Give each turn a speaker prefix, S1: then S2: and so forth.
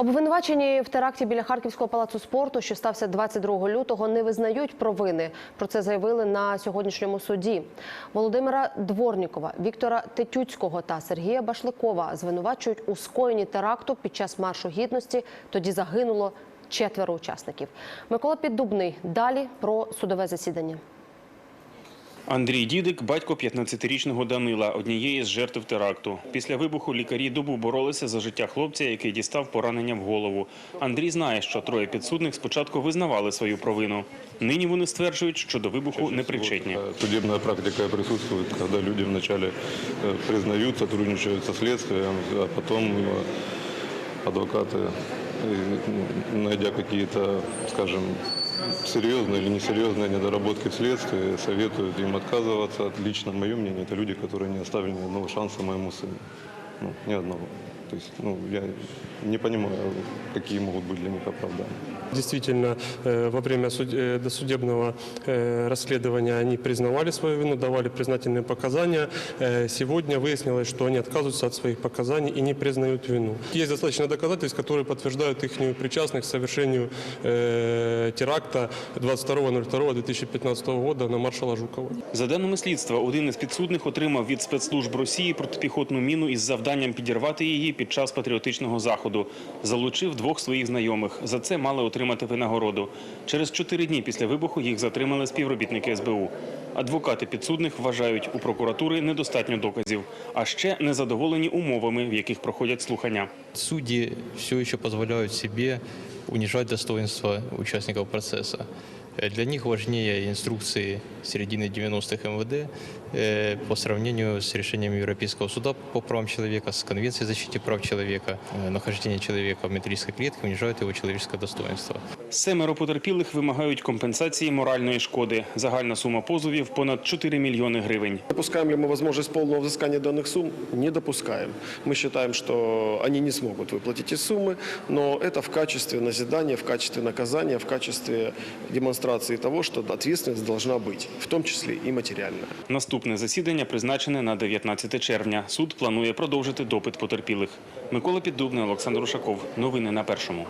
S1: Обвинувачені в теракті біля Харківського палацу спорту, що стався 22 лютого, не визнають провини. Про це заявили на сьогоднішньому суді. Володимира Дворнікова, Віктора Тетюцького та Сергія Башликова звинувачують у скоєнні теракту під час маршу гідності. Тоді загинуло четверо учасників. Микола Піддубний. Далі про судове засідання.
S2: Андрій Дідик – батько 15-річного Данила, однієї з жертв теракту. Після вибуху лікарі добу боролися за життя хлопця, який дістав поранення в голову. Андрій знає, що троє підсудних спочатку визнавали свою провину. Нині вони стверджують, що до вибуху не причетні.
S3: Э, Судебная практика присутствует, когда люди вначале э, признают, сотрудничают со следствием, а потом э, адвокаты, э, м, найдя какие-то, скажем, серьезные или несерьезные недоработки в следствии, советуют им отказываться. Лично мое мнение, это люди, которые не оставили ни одного шанса моему сыну. Ну, ни одного. То есть, ну, я не понимаю, какие могут быть для них оправдания.
S4: Действительно, э, во время суд- э, досудебного э, расследования они признавали свою вину, давали признательные показания. Э, Сегодня выяснилось, что они отказываются от своих показаний и не признают вину. Есть достаточно доказательств, которые подтверждают их причастность к совершению э, теракта 22.02.2015 года на маршала Жукова.
S2: За даними слідства, один із підсудних отримав від спецслужб Росії протипіхотну міну із завданням підірвати її під час патріотичного заходу. Залучив двох своїх знайомих. За це мали отримати винагороду. Через чотири дні після вибуху їх затримали співробітники СБУ. Адвокати підсудних вважають, у прокуратури недостатньо доказів, а ще незадоволені умовами, в яких проходять слухання.
S5: Судьи все еще позволяют себе унижать достоинство участников процесса. Э, Для них важнее инструкции середины 90-х МВД э, по сравнению с решением Европейского суда по правам человека, с Конвенцией о защите прав человека. Э, Нахождение человека в металлической клетке унижает его человеческое достоинство.
S2: Семеро потерпілих вимагають компенсації моральної шкоди. Загальна сума позовів – понад 4 мільйони гривень.
S6: Допускаем ли мы возможность полного взыскания данных сумм? Не допускаем. Мы считаем, что они не смогут выплатить эти суммы, но это в качестве назидания, в качестве наказания, в качестве демонстрации того, что ответственность должна быть, в том числе и материальная.
S2: Наступне засідання призначене на 19 червня. Суд планує продовжити допит потерпілих. Микола Піддубний, Олександр Ушаков. Новини на Першому.